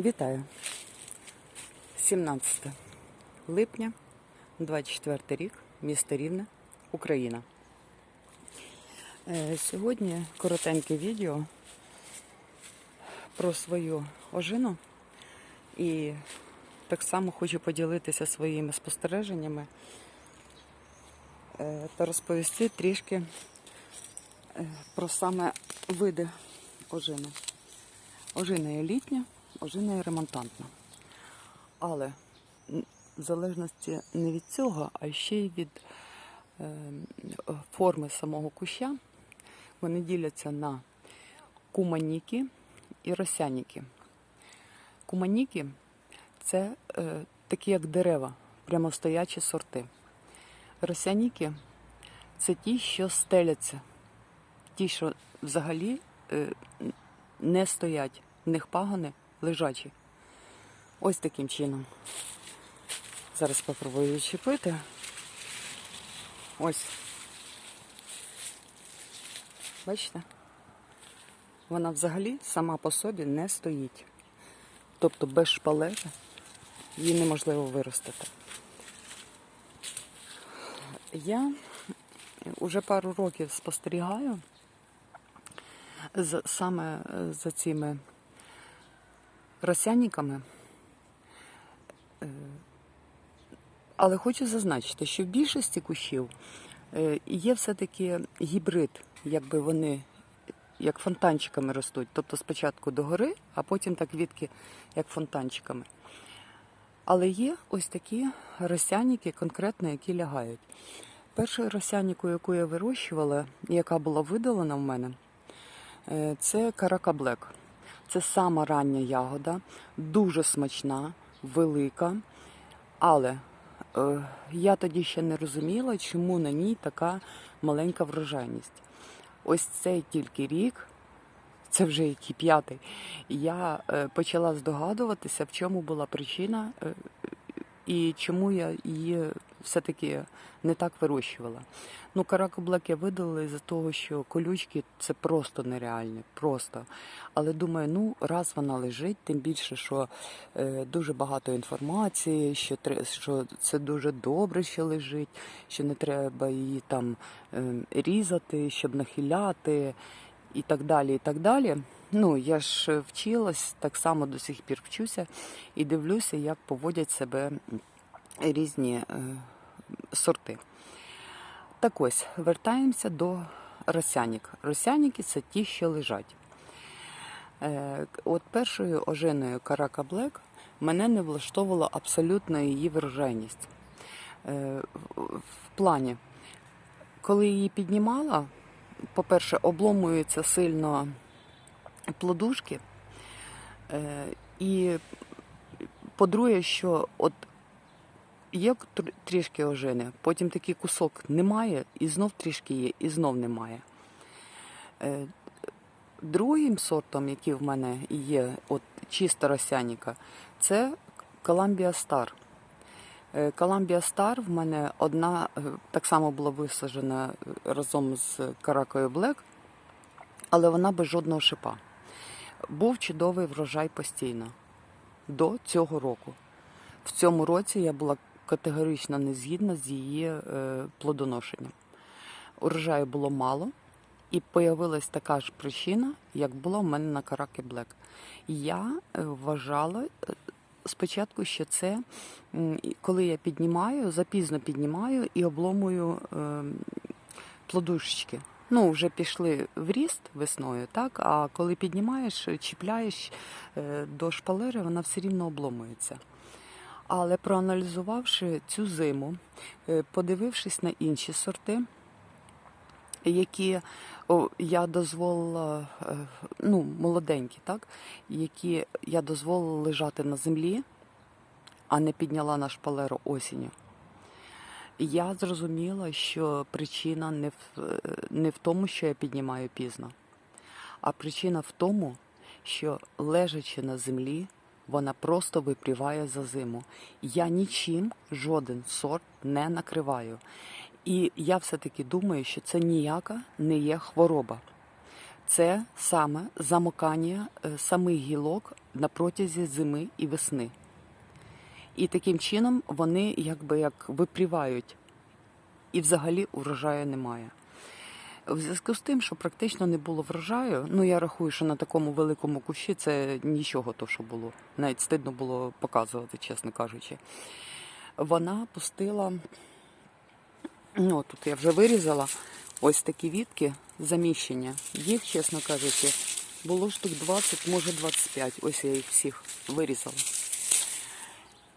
Вітаю. 17 липня, 24 рік, місто Рівне, Україна. Е, Сьогодні коротеньке відео про свою ожину і так само хочу поділитися своїми спостереженнями е, та розповісти трішки е, про саме види ожини. Ожина є літня, ожина є ремонтантна. Але в залежності не від цього, а ще й від е, форми самого куща, вони діляться на куманіки і росяніки. Куманіки це е, такі як дерева, прямостоячі сорти. Росяніки це ті, що стеляться, ті, що взагалі е, не стоять, в них пагони лежачі. Ось таким чином. Зараз спробую відчепити. Ось. Бачите? Вона взагалі сама по собі не стоїть. Тобто без шпалери її неможливо виростити. Я вже пару років спостерігаю з, саме за цими росянниками. Е, Але хочу зазначити, що в більшості кущів е, є все-таки гібрид, якби вони як фонтанчиками ростуть. Тобто спочатку догори, а потім так відки, як фонтанчиками. Але є ось такі росяніки, конкретно, які лягають. Першою росяніку, яку я вирощувала, яка була видалена в мене, Е, Це карака Блек. Це сама рання ягода, дуже смачна, велика. Але е, я тоді ще не розуміла, чому на ній така маленька врожайність. Ось цей тільки рік, це вже який п'ятий, я е, почала здогадуватися, в чому була причина е, і чому я її все-таки не так вирощувала. Ну, караку Блек я видалила із-за того, що колючки це просто нереальне, просто. Але думаю, ну раз вона лежить, тим більше, що е, дуже багато інформації, що що це дуже добре, що лежить, що не треба її там е, різати, щоб нахиляти і так далі. і так далі. Ну, я ж вчилась, так само до сих пір вчуся і дивлюся, як поводять себе різні е, сорти. Так ось, вертаємося до росянік. Росяніки це ті, що лежать. Е, От першою ожиною Карака Блек мене не влаштовувала абсолютно її врожайність. Е, в- плані, коли її піднімала, по-перше, обломуються сильно плодушки, і по-друге, що от є трішки ожини, потім такий кусок немає, і знов трішки є, і знов немає. Е, Другим сортом, який в мене є, от чиста росяніка, це Star. Е, Columbia Star в мене одна е, так само була висаджена е, разом з Каракою Black, але вона без жодного шипа. Був чудовий врожай постійно до цього року. В цьому році я була категорично не згідна з її е, плодоношенням. Урожаю було мало, і появилась така ж причина, як була в мене на Каракі Блек. Я е, вважала е, спочатку, що це коли я піднімаю, запізно піднімаю і обломую е, плодушечки. Ну, вже пішли в ріст весною, так? А коли піднімаєш, чіпляєш до шпалери, вона все рівно обломується. Але проаналізувавши цю зиму, е, подивившись на інші сорти, які я дозволила, е, ну, молоденькі, так, які я дозволила лежати на землі, а не підняла на шпалеру осінню. Я зрозуміла, що причина не в, е, не в тому, що я піднімаю пізно, а причина в тому, що лежачи на землі, вона просто випріває за зиму. Я нічим жоден сорт не накриваю. І я все-таки думаю, що це ніяка не є хвороба. це саме замокання е, самих гілок на протязі зими і весни. І таким чином вони якби як випрівають, і взагалі урожаю немає. В зв'язку з тим, що практично не було врожаю, ну я рахую, що на такому великому кущі це нічого то, що було. Навіть стидно було показувати, чесно кажучи. Вона пустила, ну тут я вже вирізала ось такі вітки заміщення. Їх, чесно кажучи, було штук 20, може 25. Ось я їх всіх вирізала.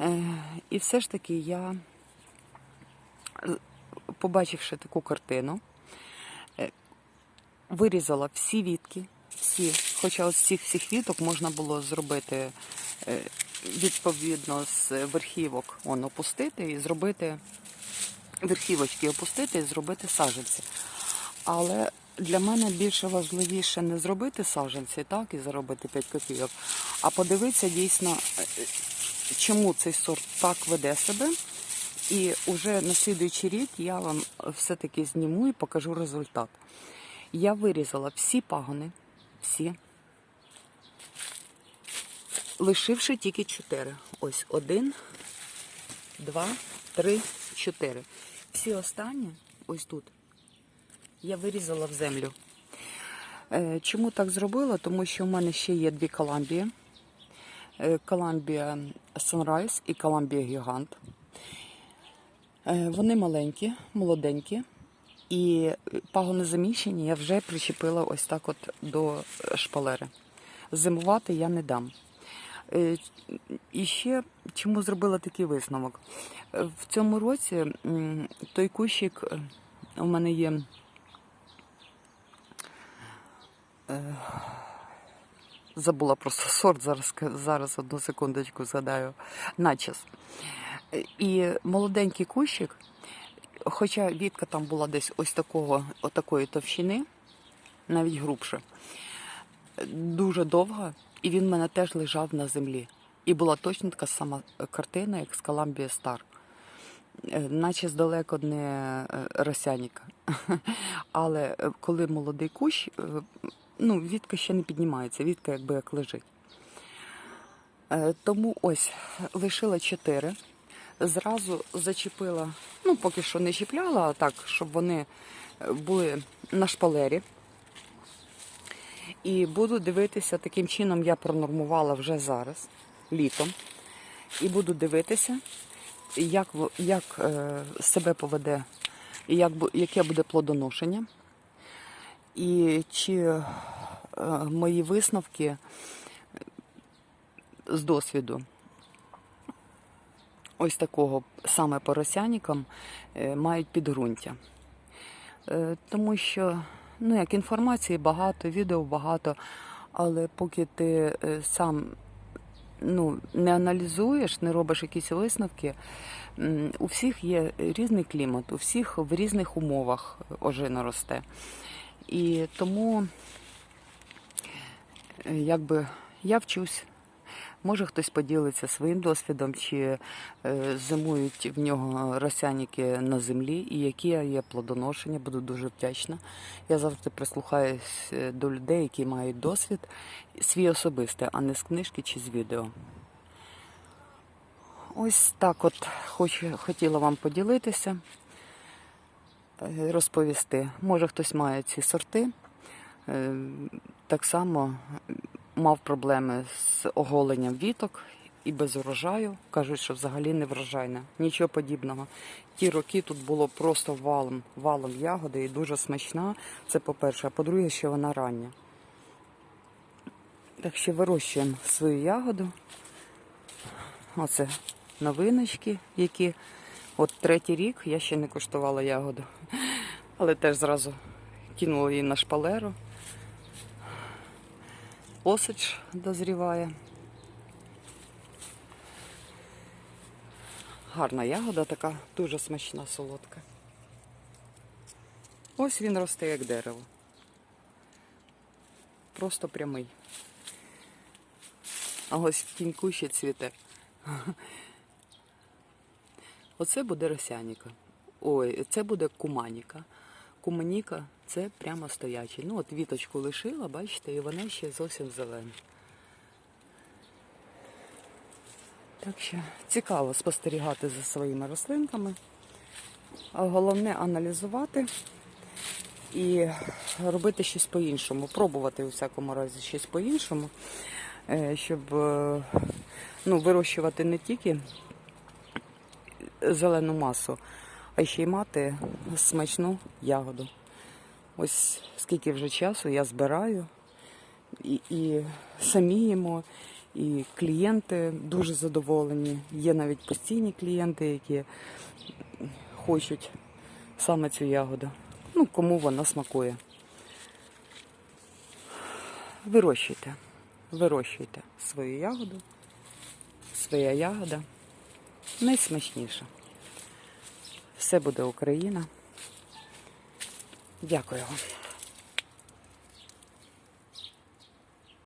Е, і все ж таки я, побачивши таку картину, вирізала всі вітки, всі, хоча з цих всіх віток можна було зробити е, відповідно з верхівок он, опустити і зробити верхівочки опустити і зробити саджанці. Але для мене більше важливіше не зробити саджанці, так, і заробити 5 копійок, а подивитися дійсно, е, чому цей сорт так веде себе. І вже на слідуючий рік я вам все-таки зніму і покажу результат. Я вирізала всі пагони, всі, лишивши тільки 4. Ось один, два, три, чотири. Всі останні, ось тут, я вирізала в землю. Е, Чому так зробила? Тому що в мене ще є дві Коламбії. Е, Коламбія Sunrise і Коламбія Гігант. Е, Вони маленькі, молоденькі. І пагони заміщені я вже причепила ось так от до шпалери. Зимувати я не дам. Е, І ще чому зробила такий висновок? Е, В цьому році той кущик е, у мене є. Забула просто сорт, зараз, зараз одну секундочку згадаю. Начес. І молоденький кущик, хоча вітка там була десь ось такого, отакої товщини, навіть грубше, дуже довга, і він в мене теж лежав на землі. І була точно така сама картина, як з Columbia Star. Е, Наче здалеко не е, росяніка. Але е, коли молодий кущ, е, ну, вітка ще не піднімається, вітка якби як лежить. Е, Тому ось лишила чотири. Зразу зачепила, ну поки що не чіпляла, а так, щоб вони е, були на шпалері. І буду дивитися, таким чином я пронормувала вже зараз, літом. І буду дивитися, як, як е, себе поведе, як, яке буде плодоношення. І чи е, мої висновки з досвіду ось такого саме по росянікам е, мають підґрунтя. Е, Тому що ну, як інформації багато, відео багато, але поки ти е, сам ну, не аналізуєш, не робиш якісь висновки, у всіх є різний клімат, у всіх в різних умовах ожина росте. І тому якби я вчусь. Може хтось поділиться своїм досвідом, чи е, зимують в нього росяніки на землі, і які є плодоношення, буду дуже вдячна. Я завжди прислухаюсь е, до людей, які мають досвід, свій особистий, а не з книжки чи з відео. Ось так от хоч, хотіла вам поділитися, е, розповісти. Може хтось має ці сорти. Так само мав проблеми з оголенням віток і без урожаю. Кажуть, що взагалі не врожайна. Нічого подібного. Ті роки тут було просто валом, валом ягоди і дуже смачна. Це по-перше, а по-друге, що вона рання. Так що вирощуємо свою ягоду. Оце новиночки, які от третій рік я ще не куштувала ягоду, але теж зразу кинула її на шпалеру. Осич дозріває. Гарна ягода така, дуже смачна, солодка. Ось він росте як дерево. Просто прямий. А ось в тіньку ще цвіте. Оце буде росяніка. Ой, це буде куманіка. куманіка це прямо стоячий. Ну, от віточку лишила, бачите, і вона ще зовсім зелена. Так що цікаво спостерігати за своїми рослинками. А головне аналізувати і робити щось по-іншому, пробувати у всякому разі щось по-іншому, е, щоб е, ну, вирощувати не тільки зелену масу, а ще й мати смачну ягоду. Ось скільки вже часу я збираю і, і самі їмо, і клієнти дуже задоволені. Є навіть постійні клієнти, які хочуть саме цю ягоду. Ну, кому вона смакує. Вирощуйте, вирощуйте свою ягоду. Своя ягода найсмачніша. Все буде Україна. Дякую вам.